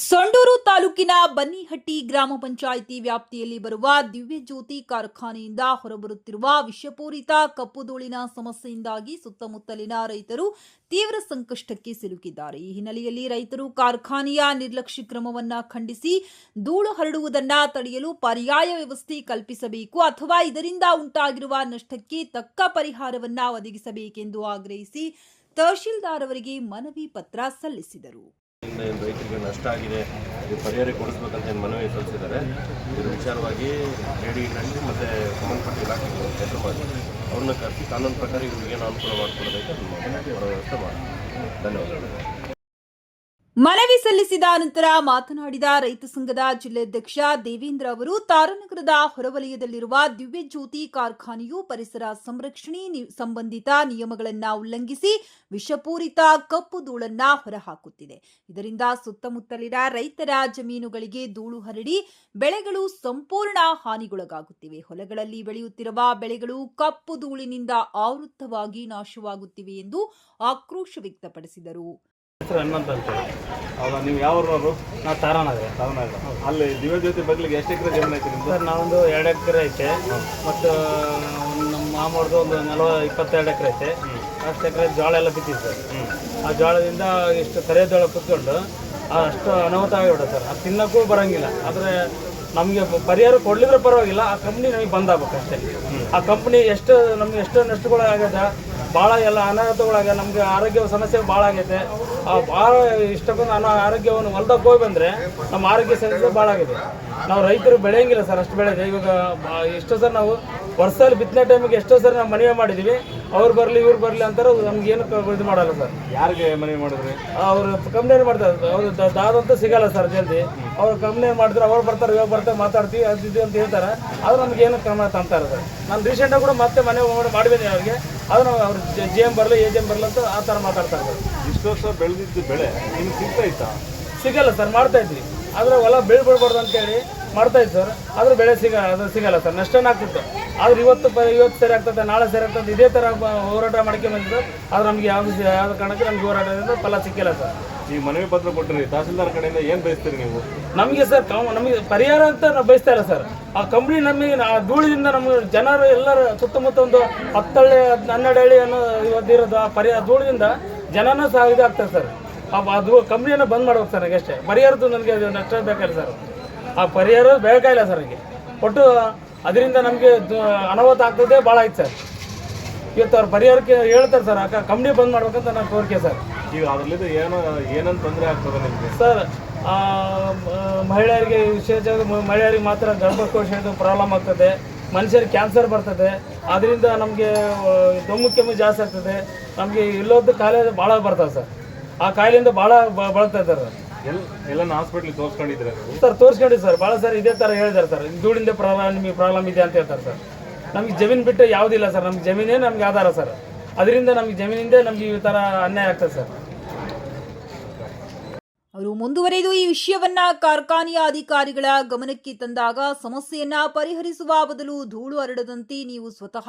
ಸಂಡೂರು ತಾಲೂಕಿನ ಬನ್ನಿಹಟ್ಟಿ ಗ್ರಾಮ ಪಂಚಾಯಿತಿ ವ್ಯಾಪ್ತಿಯಲ್ಲಿ ಬರುವ ದಿವ್ಯಜ್ಯೋತಿ ಕಾರ್ಖಾನೆಯಿಂದ ಹೊರಬರುತ್ತಿರುವ ವಿಷಪೂರಿತ ಕಪ್ಪುಧೂಳಿನ ಸಮಸ್ಯೆಯಿಂದಾಗಿ ಸುತ್ತಮುತ್ತಲಿನ ರೈತರು ತೀವ್ರ ಸಂಕಷ್ಟಕ್ಕೆ ಸಿಲುಕಿದ್ದಾರೆ. ಈ ಹಿನ್ನೆಲೆಯಲ್ಲಿ ರೈತರು ಕಾರ್ಖಾನೆಯ ನಿರ್ಲಕ್ಷ್ಯ ಕ್ರಮವನ್ನ ಖಂಡಿಸಿ ಧೂಳು ಹರಡುವುದನ್ನ ತಡೆಯಲು ಪರ್ಯಾಯ ವ್ಯವಸ್ಥೆ ಕಲ್ಪಿಸಬೇಕು ಅಥವಾ ಇದರಿಂದ ಉಂಟಾಗಿರುವ ನಷ್ಟಕ್ಕೆ ತಕ್ಕ ಪರಿಹಾರವನ್ನ ಒದಗಿಸಬೇಕೆಂದು ಆಗ್ರಹಿಸಿ ತಹಶೀಲ್ದಾರ್ ಅವರಿಗೆ ಮನವಿ ಪತ್ರ ಸಲ್ಲಿಸಿದರು. ಏನು ರೈತರಿಗೆ ನಷ್ಟ ಆಗಿದೆ, ಇದು ಪರಿಹಾರ ಕೊಡಿಸ್ಬೇಕಂತ ಏನು ಮನವಿ ಸಲ್ಲಿಸಿದ್ದಾರೆ, ಇದರ ವಿಚಾರವಾಗಿ ಕೆ ಡಿ ಮತ್ತು ಸಂಬಂಧಪಟ್ಟ ಇಲಾಖೆಗೆ ಹೆಸರು ಮಾಡಿ, ಅವ್ರನ್ನ ಕರೆಸಿ ಕಾನೂನು ಪ್ರಕಾರ ಇವ್ರಿಗೆ ಏನು ಅನುಕೂಲ ಮಾಡಿಕೊಡೋದಕ್ಕೆ ವ್ಯವಸ್ಥೆ ಮಾಡಿ ಧನ್ಯವಾದಗಳು. ಮನವಿ ಸಲ್ಲಿಸಿದ ನಂತರ ಮಾತನಾಡಿದ ರೈತ ಸಂಘದ ಜಿಲ್ಲಾಧ್ಯಕ್ಷ ದೇವೇಂದ್ರ ಅವರು, ತಾರನಗರದ ಹೊರವಲಯದಲ್ಲಿರುವ ದಿವ್ಯಜ್ಯೋತಿ ಕಾರ್ಖಾನೆಯು ಪರಿಸರ ಸಂರಕ್ಷಣೆ ಸಂಬಂಧಿತ ನಿಯಮಗಳನ್ನು ಉಲ್ಲಂಘಿಸಿ ವಿಷಪೂರಿತ ಕಪ್ಪು ಧೂಳನ್ನ ಹೊರಹಾಕುತ್ತಿದೆ. ಇದರಿಂದ ಸುತ್ತಮುತ್ತಲಿನ ರೈತರ ಜಮೀನುಗಳಿಗೆ ಧೂಳು ಹರಡಿ ಬೆಳೆಗಳು ಸಂಪೂರ್ಣ ಹಾನಿಗೊಳಗಾಗುತ್ತಿವೆ. ಹೊಲಗಳಲ್ಲಿ ಬೆಳೆಯುತ್ತಿರುವ ಬೆಳೆಗಳು ಕಪ್ಪು ಧೂಳಿನಿಂದ ಆವೃತ್ತವಾಗಿ ನಾಶವಾಗುತ್ತಿವೆ ಎಂದು ಆಕ್ರೋಶ ವ್ಯಕ್ತಪಡಿಸಿದರು. ಹೆಸರು ಹನುಮಂತ ಅಂತೇಳಿ ಹೌದಾ? ನೀವು ಯಾವ ಊರವರು? ನಾವು ತಾರಾನಗರ. ತಾರಾನಗರ. ಅಲ್ಲಿ ದಿವ್ಯಜ್ಯೋತಿ ಬಗ್ಲಿಗೆ ಎಷ್ಟು ಎಕರೆ ಜಮೀನು ಐತೆ ನಿಮ್ದು? ಸರ್ ನಾವೊಂದು ಎರಡು ಎಕರೆ ಐತೆ. ಮತ್ತು ನಮ್ಮ ಮಾಮೂರ್ದು ಒಂದು ನಲವ ಇಪ್ಪತ್ತೆರಡು ಎಕರೆ ಐತೆ. ಅಷ್ಟು ಎಕರೆ ಜೋಳ ಎಲ್ಲ ಬಿತ್ತಿದೆ ಸರ್. ಆ ಜೋಳದಿಂದ ಇಷ್ಟು ಕರೆ ಜೋಳ ಕುತ್ಕೊಂಡು ಅಷ್ಟು ಅನಾಹುತ ಆಗಿಬಿಡುತ್ತೆ ಸರ್. ಅದು ತಿನ್ನೋಕ್ಕೂ ಬರೋಂಗಿಲ್ಲ. ಆದರೆ ನಮಗೆ ಪರಿಹಾರ ಕೊಡ್ಲಿದ್ರೆ ಪರವಾಗಿಲ್ಲ. ಆ ಕಂಪ್ನಿ ನಮಗೆ ಬಂದಾಗಬೇಕು ಅಷ್ಟೇ. ಆ ಕಂಪ್ನಿ ಎಷ್ಟು ನಮ್ಗೆ ಎಷ್ಟು ನಷ್ಟಗಳು ಆಗೈತೆ ಭಾಳ ಎಲ್ಲ ಅನಾಹುತಗಳಾಗ ನಮಗೆ ಆರೋಗ್ಯ ಸಮಸ್ಯೆ ಭಾಳ ಆಗೈತೆ. ಭಾಳ ಇಷ್ಟಕ್ಕೊಂದು ಅನಾ ಆರೋಗ್ಯವನ್ನು ಹೊಲ್ದಾಗ ಹೋಗಿ ಬಂದರೆ ನಮ್ಮ ಆರೋಗ್ಯ ಸಮಸ್ಯೆ ಭಾಳ ಆಗೈತೆ ನಾವು ರೈತರು ಬೆಳೆಯಂಗಿಲ್ಲ ಸರ್ ಅಷ್ಟು ಬೆಳೆದೆ. ಇವಾಗ ಎಷ್ಟೋ ಸರ್ ನಾವು ವರ್ಷದಲ್ಲಿ ಬಿತ್ತನೆ ಟೈಮಿಗೆ ಎಷ್ಟೋ ಸರಿ ನಾವು ಮನವಿ ಮಾಡಿದ್ದೀವಿ ಅವ್ರು ಬರಲಿ ಇವ್ರು ಬರಲಿ ಅಂತಾರೆ ನಮ್ಗೆ ಏನು ಇದು ಮಾಡಲ್ಲ ಸರ್. ಯಾರಿಗೆ ಮನವಿ ಮಾಡಿದ್ರಿ? ಅವರು ಕಂಪ್ಲೇಂಟ್ ಮಾಡ್ತಾರೆ. ಅವ್ರು ದಾದಂತ ಸಿಗಲ್ಲ ಸರ್ ಜಲ್ದಿ. ಅವ್ರು ಕಂಪ್ಲೇಂಟ್ ಮಾಡಿದ್ರೆ ಅವ್ರು ಬರ್ತಾರೆ ಇವಾಗ ಬರ್ತಾರೆ ಮಾತಾಡ್ತೀವಿ ಅದು ಇದು ಅಂತ ಹೇಳ್ತಾರೆ. ಆದ್ರೆ ನಮ್ಗೆ ಏನು ಕ್ರಮ ತಂತಾರೆ ಸರ್. ನಾನು ರೀಸೆಂಟಾಗಿ ಕೂಡ ಮತ್ತೆ ಮನೆ ಮಾಡಿದ್ದೀನಿ ಅವ್ರಿಗೆ. ಆದ್ರೆ ನಾವು ಅವ್ರು ಜಿ ಎಂ ಬರಲಿ ಎ ಜಿ ಎಂ ಬರಲಿ ಅಂತ ಆ ಥರ ಮಾತಾಡ್ತಾರೆ ಸರ್. ಇಷ್ಟು ವರ್ಷ ಬೆಳೆದಿದ್ದು ಬೆಳೆ ನಿಮ್ಗೆ ಸಿಗ್ತಾ ಇತ್ತಾ? ಸಿಗಲ್ಲ ಸರ್ ಮಾಡ್ತಾ ಇದ್ವಿ. ಆದರೆ ಹೊಲ ಬೆಳೆ ಬಿಡ್ಬಾರ್ದು ಅಂತೇಳಿ ಮಾಡ್ತಾ ಇತ್ತು ಸರ್. ಆದ್ರೆ ಬೆಳೆ ಸಿಗ ಅದು ಸಿಗಲ್ಲ ಸರ್. ನಷ್ಟನೇ ಆಗ್ತಿತ್ತು. ಆದ್ರೆ ಇವತ್ತು ಪ ಇವತ್ತು ಸರಿ ಆಗ್ತದೆ ನಾಳೆ ಸರಿ ಆಗ್ತದೆ ಇದೇ ಥರ ಹೋರಾಟ ಮಾಡ್ಕೊಂಡು ಬಂದಿದ್ದು ಆದ್ರೆ ನಮ್ಗೆ ಯಾವ ಯಾವ ಕಾರಣಕ್ಕೆ ನಮ್ಗೆ ಹೋರಾಟದಿಂದ ಫಲ ಸಿಕ್ಕಿಲ್ಲ ಸರ್. ಈ ಮನವಿ ಪತ್ರ ಕೊಟ್ಟರೆ. ತಹಸೀಲ್ದಾರ್ ಕಡೆಯಿಂದ ಏನು ಬಯಸ್ತೀರಿ ನೀವು? ನಮಗೆ ಸರ್ ನಮಗೆ ಪರಿಹಾರ ಅಂತ ನಾವು ಬಯಸ್ತಾ ಇಲ್ಲ ಸರ್. ಆ ಕಂಪ್ನಿ ನಮಗೆ ಆ ಧೂಳಿನಿಂದ ನಮ್ಗೆ ಜನರು ಎಲ್ಲರ ಸುತ್ತಮುತ್ತ ಒಂದು ಹತ್ತಳ್ಳಿ ಹನ್ನೆರಡು ಹಳ್ಳಿ ಅನ್ನೋ ಇವತ್ತಿರೋದು ಆ ಪರಿಹಾರ ಧೂಳಿನಿಂದ ಜನನೂ ಸಹ ಇದಾಗ್ತದೆ ಸರ್. ಆ ಧೂ ಕಂಪ್ನಿಯನ್ನು ಬಂದ್ ಮಾಡ್ಬೇಕು ಸರ್ ನನಗೆ ಅಷ್ಟೇ. ಪರಿಹಾರದ್ದು ನನಗೆ ಅದು ನಷ್ಟ ಬೇಕಾಗಿಲ್ಲ ಸರ್. ಆ ಪರಿಹಾರ ಇಲ್ಲ ಸರ್ ಹಂಗೆ ಒಟ್ಟು ಅದರಿಂದ ನಮಗೆ ಅನಾಹುತ ಆಗ್ತದೆ ಭಾಳ ಆಯ್ತು ಸರ್. ಇವತ್ತು ಅವ್ರ ಪರಿಹಾರಕ್ಕೆ ಹೇಳ್ತಾರೆ ಸರ್ ಆ ಕಂಪ್ನಿ ಬಂದ್ ಮಾಡ್ಬೇಕಂತ ನಾನು ಕೋರಿಕೆ ಸರ್. ಈಗ ಅದರಲ್ಲಿಂದ ಏನೋ ಏನಂತ ತೊಂದರೆ ಆಗ್ತದೆ ನಿಮಗೆ? ಸರ್ ಆ, ಮಹಿಳೆಯರಿಗೆ ವಿಶೇಷ ಮಹಿಳೆಯರಿಗೆ ಮಾತ್ರ ಗರ್ಭಕೋಶದ ಪ್ರಾಬ್ಲಮ್ ಆಗ್ತದೆ ಮನುಷ್ಯರಿಗೆ ಕ್ಯಾನ್ಸರ್ ಬರ್ತದೆ ಅದರಿಂದ ನಮಗೆ ದೊಮ್ಮು ಕೆಮ್ಮು ಜಾಸ್ತಿ ಆಗ್ತದೆ ನಮಗೆ ಇಲ್ಲೊಂದು ಕಾಯಿಲೆ ಭಾಳ ಬರ್ತದೆ ಸರ್. ಆ ಕಾಯಿಲೆಯಿಂದ ಭಾಳ ಬ- ಬಳಲ್ತಾ ಇದ್ದಾರೆ. ಎಲ್ಲ ಎಲ್ಲ ತೋರಿಸ್ಕೊಂಡಿದ್ರೆ ಸರ್. ತೋರಿಸ್ಕೊಂಡಿದ್ದು ಸರ್. ಭಾಳ ಸರ್ ಇದೇ ಥರ ಹೇಳಿದಾರೆ ಸರ್. ಧೂಳಿಂದ ಪ್ರಾಬ್ಲಮ್ ನಿಮಗೆ ಪ್ರಾಬ್ಲಮ್ ಇದೆ ಅಂತ ಹೇಳ್ತಾರೆ ಸರ್. ನಮಗೆ ಜಮೀನು ಬಿಟ್ಟು ಯಾವುದಿಲ್ಲ ಸರ್. ನಮ್ಗೆ ಜಮೀನೇ ನಮ್ಗೆ ಆಧಾರ ಸರ್. ಅದರಿಂದ ನಮ್ಗೆ ಜಮೀನಿಂದ ನಮ್ಗೆ ಈ ಥರ ಅನ್ಯಾಯ ಆಗ್ತದೆ ಸರ್. ಅವರು ಮುಂದುವರೆದು ಈ ವಿಷಯವನ್ನ ಕಾರ್ಖಾನೆಯ ಅಧಿಕಾರಿಗಳ ಗಮನಕ್ಕೆ ತಂದಾಗ ಸಮಸ್ಯೆಯನ್ನ ಪರಿಹರಿಸುವ ಬದಲು ಧೂಳು ಹರಡದಂತೆ ನೀವು ಸ್ವತಃ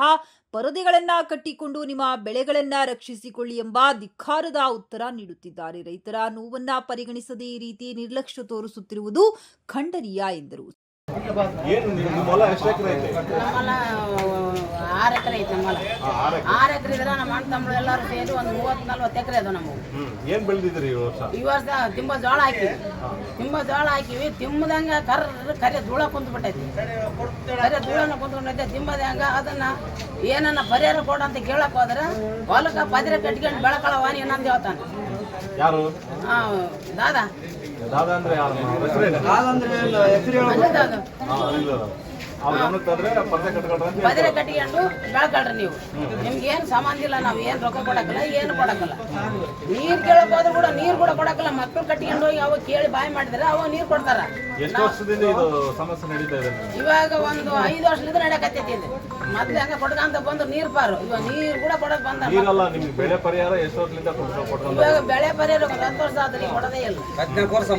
ಪರದೆಗಳನ್ನ ಕಟ್ಟಿಕೊಂಡು ನಿಮ್ಮ ಬೆಳೆಗಳನ್ನ ರಕ್ಷಿಸಿಕೊಳ್ಳಿ ಎಂಬ ಧಿಕ್ಕಾರದ ಉತ್ತರ ನೀಡುತ್ತಿದ್ದಾರೆ. ರೈತರ ನೋವನ್ನ ಪರಿಗಣಿಸದೆ ಈ ರೀತಿ ನಿರ್ಲಕ್ಷ್ಯ ತೋರಿಸುತ್ತಿರುವುದು ಖಂಡನೀಯ ಎಂದರು. ಏನು ನಿಮ್ಮ ಹೊಲ ಎಷ್ಟು ಎಕರೆ ಐತೆ? ನಮ್ಮಲ್ಲ ಆರು ಎಕರೆ ಐತೆ ನಮ್ಮಲ್ಲ ಆರು ಎಕರೆ. ಇದ್ರೆ ನಮ್ಮ ಅಣ್ಣ ತಮ್ಮಳು ಎಲ್ಲರೂ ಸೇರಿ ಒಂದು ಮೂವತ್ತು ನಲ್ವತ್ತು ಎಕರೆ ಅದು ನಮಗೆ ಏನು ಬೆಳೆದಿದ್ರಿ ಈ ವರ್ಷ? ಈ ವರ್ಷ ತಿಂಬ ಜೋಳ ಹಾಕಿ ತಿಂಬ ಜೋಳ ಹಾಕಿವಿ ತಿಂಬದಂಗ ಕರ್ ಕರೆ ಧೂಳ ಕುಂತು ಬಿಟ್ಟೈತಿ ಕರೆ ಧೂಳನ ಕುಂತ್ಕೊಂಡೈತೆ ತಿಂಬದಂಗ ಅದನ್ನ ಏನನ್ನ ಪರಿಹಾರ ಕೊಡು ಅಂತ ಕೇಳಕ್ ಹೋದ್ರೆ ಹೊಲಕ್ಕ ಪದಿರೆ ಕಟ್ಕೊಂಡು ಬೆಳಕಳವಾನಿ ಏನಂತ ಹೇಳ್ತಾನೆ. ಯಾರು? ಹಾ ದಾದಾ. ದಾದಾ ಅಂದ್ರೆ ಯಾರು ಪದಿರೆ ಕಟ್ಕೊಂಡು ಬೆಳಕಳ್ರಿ ನೀವು. ನಿಮ್ಗೆ ಏನು ಸಂಬಂಧ ಇಲ್ಲ ನಾವು ಏನು ರೊಕ್ಕ ಕೊಡಕ್ಕಲ್ಲ ಏನು ಕೊಡಕ್ಕಲ್ಲ. ನೀರು ಕೇಳಕ್ ಹೋದ್ರೆ ಕೂಡ ನೀರು ಕೂಡ ಕೊಡಕ್ಕಲ್ಲ. ಮಕ್ಕಳು ಕಟ್ಕೊಂಡು ಹೋಗಿ ಅವಾಗ ಕೇಳಿ ಬಾಯಿ ಮಾಡಿದ್ರೆ ಅವಾಗ ನೀರು ಕೊಡ್ತಾರ. ಎಷ್ಟು ವರ್ಷದಿಂದ ಇದು ಸಮಸ್ಯೆ ನಡೀತಾ ಇದೆ ಇವಾಗ ಒಂದು ಐದು ವರ್ಷದಿಂದ ನಡೆಯಕತ್ತೈತಿ ಇದು ಮೊದ್ಲು ಹಂಗ ಕೊಡ್ಕಂತ ಬಂದು ನೀರು ಪಾರು. ಇವಾಗ ನೀರು ಕೂಡ ಕೊಡಕ್ ಬಂದ ನೀರಲ್ಲ ನಿಮ್ಗೆ ಬೆಳೆ ಪರಿಹಾರ ಎಷ್ಟು ವರ್ಷದಿಂದ ಇವಾಗ ಬೆಳೆ ಪರಿಹಾರ ಒಂದು ಹತ್ತು ವರ್ಷ ಆದ್ರೆ ಕೊಡದೇ ಇಲ್ಲ. ಹದಿನಾಲ್ಕು ವರ್ಷ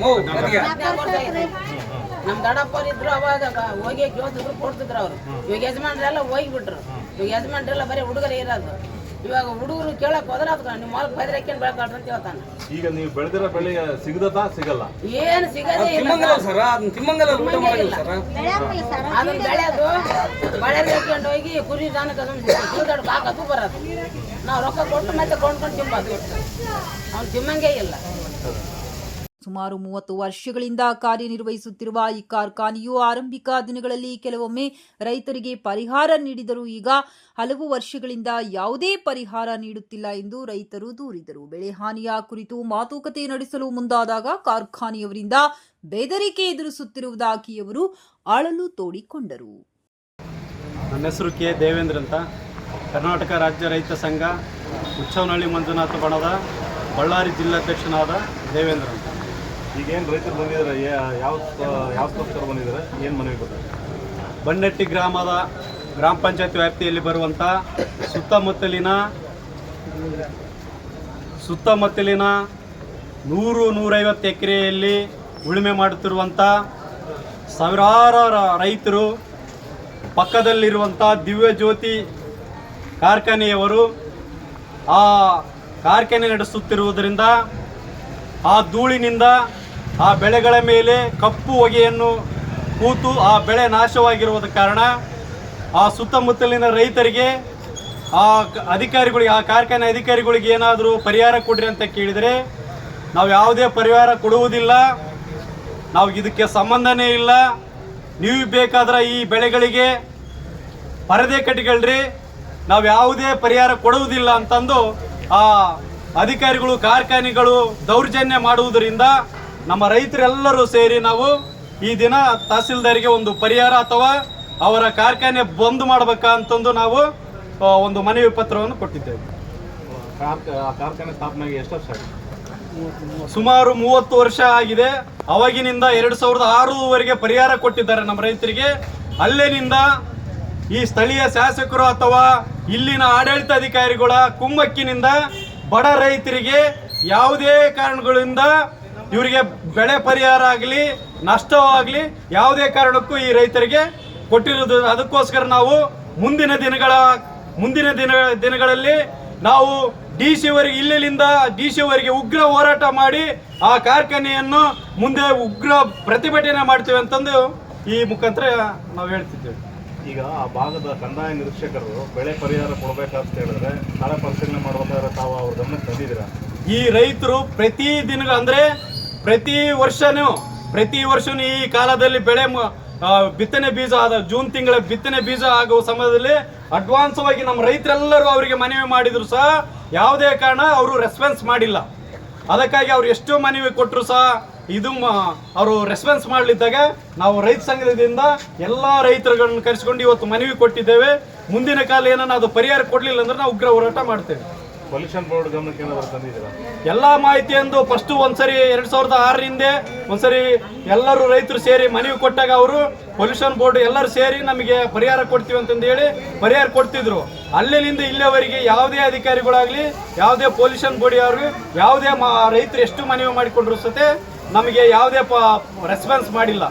ಆಗೈತಿ. ನಮ್ ದಡಪ್ಪರು ಇದ್ರು ಅವಾಗ ಹೋಗಿ ಜೋತಿದ್ರು ಕೊಡ್ತಿದ್ರು ಅವ್ರು. ಇವಾಗ ಯಜಮಾನ್ರೆಲ್ಲ ಹೋಗ್ಬಿಟ್ರು. ಇವಾಗ ಯಜಮಾನ್ರೆಲ್ಲ ಬರೀ ಹುಡುಗರೇ ಇರೋದು. ಇವಾಗ ಹುಡುಗರು ಕೇಳಕ್ ಹೋದ್ರೆ ಅದಕ್ಕೆ ನಿಮ್ಮ ಹೊಲಕ್ಕೆ ಪೈದ್ರೆ ಹಾಕ್ಯಂಡು ಬೆಳ್ಕೊಳ್ರಿ ಅಂತ ಹೇಳ್ತಾನೆ. ಈಗ ನೀವು ಬೆಳೆದಿರೋ ಬೆಳೆ ಸಿಗದತಾ ಸಿಗಲ್ಲ? ಏನು ಸಿಗೋದೇ ಇಲ್ಲ ಸರ್. ಅದನ್ನ ತಿಮ್ಮಂಗಲ ಊಟ ಮಾಡಂಗಿಲ್ಲ ಸರ್. ಅದನ್ನ ಬೆಳೆಯೋದು ಬಳೆ. ಹೋಗಿ ಕುರಿ ದನಕ್ಕೆ ಅದನ್ನ ಹಾಕೋದು ಬರೋದು ನಾವು ರೊಕ್ಕ ಕೊಟ್ಟು ಮತ್ತೆ ಕೊಂಡ್ಕೊಂಡು ತಿಂಬೋದು ಅವ್ನು ತಿಮ್ಮಂಗೆ ಇಲ್ಲ. ಸುಮಾರು ಮೂವತ್ತು ವರ್ಷಗಳಿಂದ ಕಾರ್ಯನಿರ್ವಹಿಸುತ್ತಿರುವ ಈ ಕಾರ್ಖಾನೆಯು ಆರಂಭಿಕ ದಿನಗಳಲ್ಲಿ ಕೆಲವೊಮ್ಮೆ ರೈತರಿಗೆ ಪರಿಹಾರ ನೀಡಿದರೂ ಈಗ ಹಲವು ವರ್ಷಗಳಿಂದ ಯಾವುದೇ ಪರಿಹಾರ ನೀಡುತ್ತಿಲ್ಲ ಎಂದು ರೈತರು ದೂರಿದರು. ಬೆಳೆ ಹಾನಿಯ ಕುರಿತು ಮಾತುಕತೆ ನಡೆಸಲು ಮುಂದಾದಾಗ ಕಾರ್ಖಾನೆಯವರಿಂದ ಬೆದರಿಕೆ ಎದುರಿಸುತ್ತಿರುವುದಾಗಿ ಅವರು ಅಳಲು ತೋಡಿಕೊಂಡರು. ನನ್ನ ಹೆಸರು ಕೆ. ದೇವೇಂದ್ರ ಅಂತ. ಕರ್ನಾಟಕ ರಾಜ್ಯ ರೈತ ಸಂಘ ಹುಚ್ಚವನಹಳ್ಳಿ ಮಂಜುನಾಥ ಬಣದ ಬಳ್ಳಾರಿ ಜಿಲ್ಲಾಧ್ಯಕ್ಷನಾದ ದೇವೇಂದ್ರ ಅಂತ. ಈಗೇನು ರೈತರು ಬಂದಿದ್ದಾರೆ ಯಾವ ಯಾವ ಬಂದಿದ್ದಾರೆ ಏನು ಮನವಿ ಕೊಡ್ತಾರೆ? ಬಂಡೆಟ್ಟಿ ಗ್ರಾಮದ ಗ್ರಾಮ ಪಂಚಾಯತ್ ವ್ಯಾಪ್ತಿಯಲ್ಲಿ ಬರುವಂಥ ಸುತ್ತಮುತ್ತಲಿನ ಸುತ್ತಮುತ್ತಲಿನ ನೂರು ನೂರೈವತ್ತು ಎಕರೆಯಲ್ಲಿ ಉಳುಮೆ ಮಾಡುತ್ತಿರುವಂಥ ಸಾವಿರಾರು ರೈತರು ಪಕ್ಕದಲ್ಲಿರುವಂಥ ದಿವ್ಯ ಜ್ಯೋತಿ ಕಾರ್ಖಾನೆಯವರು ಆ ಕಾರ್ಖಾನೆ ನಡೆಸುತ್ತಿರುವುದರಿಂದ ಆ ಧೂಳಿನಿಂದ ಆ ಬೆಳೆಗಳ ಮೇಲೆ ಕಪ್ಪು ಹೊಗೆಯನ್ನು ಕೂತು ಆ ಬೆಳೆ ನಾಶವಾಗಿರುವುದ ಕಾರಣ ಆ ಸುತ್ತಮುತ್ತಲಿನ ರೈತರಿಗೆ, ಆ ಅಧಿಕಾರಿಗಳಿಗೆ, ಆ ಕಾರ್ಖಾನೆ ಅಧಿಕಾರಿಗಳಿಗೆ ಏನಾದರೂ ಪರಿಹಾರ ಕೊಡ್ರಿ ಅಂತ ಕೇಳಿದರೆ ನಾವು ಯಾವುದೇ ಪರಿಹಾರ ಕೊಡುವುದಿಲ್ಲ, ನಾವು ಇದಕ್ಕೆ ಸಂಬಂಧನೇ ಇಲ್ಲ. ನೀವು ಬೇಕಾದ್ರೆ ಈ ಬೆಳೆಗಳಿಗೆ ಪರದೆ ಕಟ್ಟಿಕೊಳ್ಳ್ರಿ ನಾವು ಯಾವುದೇ ಪರಿಹಾರ ಕೊಡುವುದಿಲ್ಲ ಅಂತಂದು ಆ ಅಧಿಕಾರಿಗಳು, ಕಾರ್ಖಾನೆಗಳು ದೌರ್ಜನ್ಯ ಮಾಡುವುದರಿಂದ ನಮ್ಮ ರೈತರೆಲ್ಲರೂ ಸೇರಿ ನಾವು ಈ ದಿನ ತಹಸೀಲ್ದಾರಿಗೆ ಒಂದು ಪರಿಹಾರ ಅಥವಾ ಅವರ ಕಾರ್ಖಾನೆ ಬಂದ್ ಮಾಡ್ಬೇಕಾ ಅಂತಂದು ನಾವು ಒಂದು ಮನವಿ ಪತ್ರವನ್ನು ಕೊಟ್ಟಿದ್ದೇವೆ. ಕಾರ್ಖಾನೆ ಸ್ಥಾಪನೆಗೆ ಎಷ್ಟು ವರ್ಷ ಸುಮಾರು ಮೂವತ್ತು ವರ್ಷ ಆಗಿದೆ. ಅವಾಗಿನಿಂದ ಎರಡು ಸಾವಿರದ ಆರೂವರೆಗೆ ಪರಿಹಾರ ಕೊಟ್ಟಿದ್ದಾರೆ ನಮ್ಮ ರೈತರಿಗೆ. ಅಲ್ಲೇನಿಂದ ಈ ಸ್ಥಳೀಯ ಶಾಸಕರು ಅಥವಾ ಇಲ್ಲಿನ ಆಡಳಿತಾಧಿಕಾರಿಗಳ ಕುಮ್ಮಕ್ಕಿನಿಂದ ಬಡ ರೈತರಿಗೆ ಯಾವುದೇ ಕಾರಣಗಳಿಂದ ಇವರಿಗೆ ಬೆಳೆ ಪರಿಹಾರ ಆಗಲಿ ನಷ್ಟವಾಗಲಿ ಯಾವುದೇ ಕಾರಣಕ್ಕೂ ಈ ರೈತರಿಗೆ ಕೊಟ್ಟಿರೋದು ಅದಕ್ಕೋಸ್ಕರ ನಾವು ಮುಂದಿನ ದಿನಗಳ ಮುಂದಿನ ದಿನ ದಿನಗಳಲ್ಲಿ ನಾವು ಡಿ ಸಿ ಅವರಿಗೆ ಇಲ್ಲಿಂದ ಡಿ ಸಿ ಅವರಿಗೆ ಉಗ್ರ ಹೋರಾಟ ಮಾಡಿ ಆ ಕಾರ್ಖಾನೆಯನ್ನು ಮುಂದೆ ಉಗ್ರ ಪ್ರತಿಭಟನೆ ಮಾಡ್ತೇವೆ ಅಂತಂದು ಈ ಮುಖಾಂತರ ನಾವು ಹೇಳ್ತಿದ್ದೇವೆ. ಈಗ ಆ ಭಾಗದ ಕಂದಾಯ ನಿರೀಕ್ಷಕರು ಬೆಳೆ ಪರಿಹಾರ ಕೊಡಬೇಕಂತ ಹೇಳಿದ್ರೆ ಸ್ಥಳ ಪರಿಶೀಲನೆ ಮಾಡುವಂತ ತಾವು ಅವ್ರ ಗಮನಕ್ಕೆ ತಂದಿದ್ದೀರಾ? ಈ ರೈತರು ಪ್ರತಿ ದಿನ ಅಂದ್ರೆ ಪ್ರತಿ ವರ್ಷನೂ ಪ್ರತಿ ವರ್ಷನೂ ಈ ಕಾಲದಲ್ಲಿ ಬೆಳೆ ಬಿತ್ತನೆ ಬೀಜ ಆದ ಜೂನ್ ತಿಂಗಳ ಬಿತ್ತನೆ ಬೀಜ ಆಗುವ ಸಮಯದಲ್ಲಿ ಅಡ್ವಾನ್ಸ್ ಆಗಿ ನಮ್ಮ ರೈತರೆಲ್ಲರೂ ಅವರಿಗೆ ಮನವಿ ಮಾಡಿದ್ರು ಸಹ, ಯಾವುದೇ ಕಾರಣ ಅವರು ರೆಸ್ಪಾನ್ಸ್ ಮಾಡಿಲ್ಲ. ಅದಕ್ಕಾಗಿ ಅವ್ರು ಎಷ್ಟು ಮನವಿ ಕೊಟ್ಟರು ಸಹ, ಇದು ಅವರು ರೆಸ್ಪಾನ್ಸ್ ಮಾಡಲಿದ್ದಾಗ ನಾವು ರೈತ ಸಂಘದಿಂದ ಎಲ್ಲ ರೈತರುಗಳನ್ನು ಕರೆಸಿಕೊಂಡು ಇವತ್ತು ಮನವಿ ಕೊಟ್ಟಿದ್ದೇವೆ. ಮುಂದಿನ ಕಾಲ ಏನನ್ನ ಅದು ಪರಿಹಾರ ಕೊಡಲಿಲ್ಲ ಅಂದ್ರೆ ನಾವು ಉಗ್ರ ಹೋರಾಟ ಮಾಡ್ತೇವೆ. ಪೊಲ್ಯೂಷನ್ ಬೋರ್ಡ್ ಗಮನಕ್ಕೆ ಏನಾದರೂ ತಂದಿದ್ದೀರಾ? ಎಲ್ಲಾ ಮಾಹಿತಿಯಂದು ಫಸ್ಟ್ ಒಂದ್ಸರಿ ಎರಡ್ ಸಾವಿರದ ಆರರಿಂದ ಒಂದ್ಸರಿ ಎಲ್ಲರೂ ರೈತರು ಸೇರಿ ಮನವಿ ಕೊಟ್ಟಾಗ ಅವರು ಪೊಲ್ಯೂಷನ್ ಬೋರ್ಡ್ ಎಲ್ಲರೂ ಸೇರಿ ನಮಗೆ ಪರಿಹಾರ ಕೊಡ್ತೀವಿ ಅಂತಂದು ಹೇಳಿ ಪರಿಹಾರ ಕೊಡ್ತಿದ್ರು. ಅಲ್ಲಿಂದ ಇಲ್ಲಿಯವರೆಗೆ ಯಾವುದೇ ಅಧಿಕಾರಿಗಳಾಗ್ಲಿ, ಯಾವುದೇ ಪೊಲ್ಯೂಷನ್ ಬೋರ್ಡ್ ಅವ್ರಿಗೆ ಯಾವುದೇ ರೈತರು ಎಷ್ಟು ಮನವಿ ಮಾಡಿಕೊಂಡ್ರು ಸತೆ ನಮಗೆ ಯಾವುದೇ ರೆಸ್ಪಾನ್ಸ್ ಮಾಡಿಲ್ಲ.